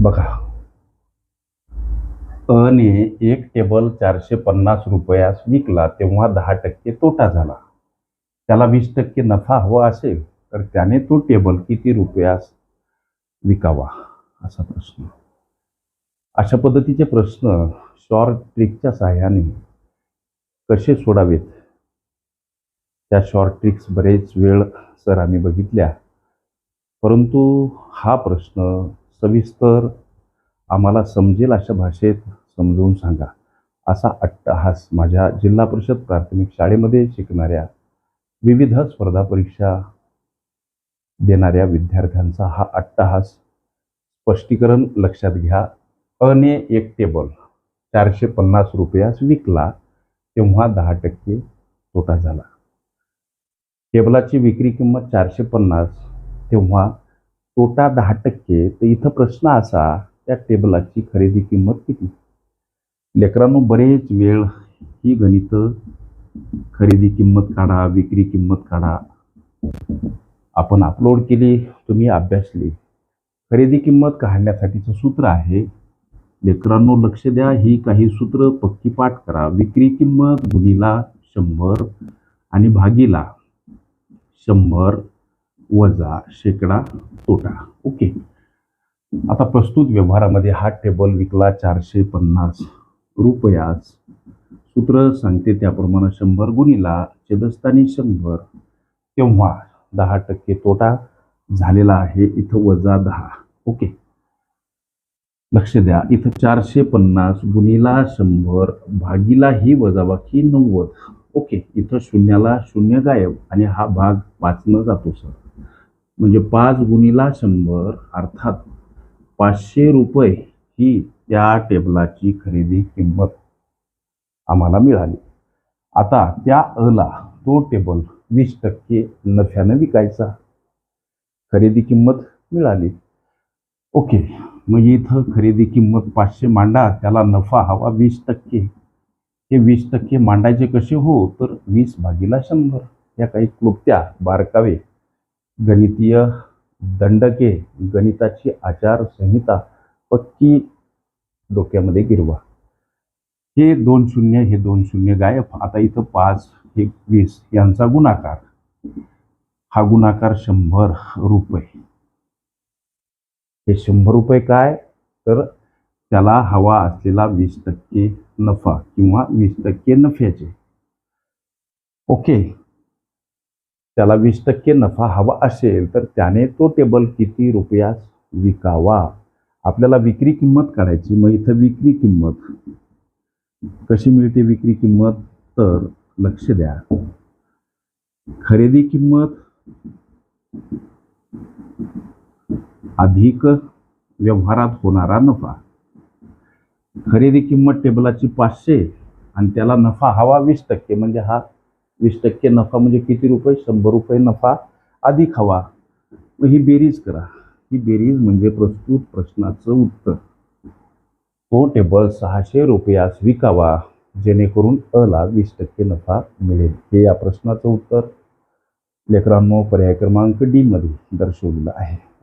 बघा. अने एक टेबल चारशे पन्नास रुपयास विकला तेव्हा दहा टक्के तोटा झाला. त्याला वीस टक्के नफा हवा असेल तर त्याने तो टेबल किती रुपयास विकावा असा प्रश्न. अशा पद्धतीचे प्रश्न शॉर्ट ट्रिकच्या सहाय्याने कसे सोडावेत? त्या शॉर्ट ट्रिक्स बरेच वेळ सर आम्ही बघितल्या परंतु हा प्रश्न सविस्तर आम्हाला समजेल अशा भाषेत समजवून सांगा असा अट्टहास माझ्या जिल्हा परिषद प्राथमिक शाळेमध्ये शिकणाऱ्या विविध स्पर्धा परीक्षा देणाऱ्या विद्यार्थ्यांचा हा अट्टहास स्पष्टीकरण लक्षात घ्या. अने एक टेबल चारशे पन्नास रुपयास विकला तेव्हा दहा टक्के तोटा झाला. टेबलाची विक्री किंमत चारशे पन्नास तेव्हा तोटा दहा टक्के तर इथं प्रश्न असा त्या टेबलाची खरेदी किंमत किती? लेकरांनो बरेच वेळ ही गणितं खरेदी किंमत काढा विक्री किंमत काढा. आपण अपलोड केली तुम्ही अभ्यासली. खरेदी किंमत काढण्यासाठीचं सूत्र आहे लेकरांनो लक्ष द्या ही काही सूत्र पक्की पाठ करा. विक्री किंमत गुणीला शंभर आणि भागीला शंभर. वजा शेकडा तोटा. ओके. आता प्रस्तुत व्यवहारामध्ये हा टेबल विकला चारशे पन्नास रुपयास सूत्र सांगते त्याप्रमाणे शंभर गुणीला छेदस्थानी शंभर. तेव्हा दहा टक्के तोटा झालेला आहे इथं वजा दहा. ओके. लक्ष द्या इथं चारशे पन्नास गुणीला शंभर भागीला ही वजाबाकी नव्वद. ओके. इथं शून्याला शून्य गायब आणि हा भाग वाचणं जातो सर. म्हणजे पाच गुणीला शंभर अर्थात पाचशे रुपये ही त्या टेबलाची खरेदी किंमत आम्हाला मिळाली. आता त्या अला तो टेबल वीस टक्के नफ्यानं विकायचा. खरेदी किंमत मिळाली. ओके म्हणजे इथं खरेदी किंमत पाचशे मांडा त्याला नफा हवा वीस टक्के. हे वीस टक्के मांडायचे कसे हो? तर वीस भागीला शंभर. या काही क्लुप्त्या बारकावे गणितीय दंडके गणिताची आचारसंहिता पक्की डोक्यामध्ये गिरवा. हे दोन शून्य हे दोन शून्य गायब. आता इथं पाच हे वीस यांचा गुणाकार. हा गुणाकार शंभर रुपये. हे शंभर रुपये काय? तर त्याला हवा असलेला वीस टक्के नफा किंवा वीस टक्के नफ्याचे. ओके. त्याला वीस टक्के नफा हवा असेल तर त्याने तो टेबल किती रुपयास विकावा? आपल्याला विक्री किंमत काढायची मग इथं विक्री किंमत. कशी मिळते विक्री किंमत? तर लक्ष द्या. खरेदी किंमत अधिक व्यवहारात होणारा नफा. खरेदी किंमत टेबलाची पाचशे आणि त्याला नफा हवा वीस टक्के म्हणजे हा वीस टक्के नफा म्हणजे किती रुपये? शंभर रुपये नफा अधिक हवा. मग ही बेरीज करा. ही बेरीज म्हणजे प्रस्तुत प्रश्नाचं उत्तर. तो टेबल सहाशे रुपयास विकावा जेणेकरून अला वीस टक्के नफा मिळेल. हे या प्रश्नाचं उत्तर. लेकरांनो पर्याय क्रमांक डी मध्ये दर्शवलेलं आहे.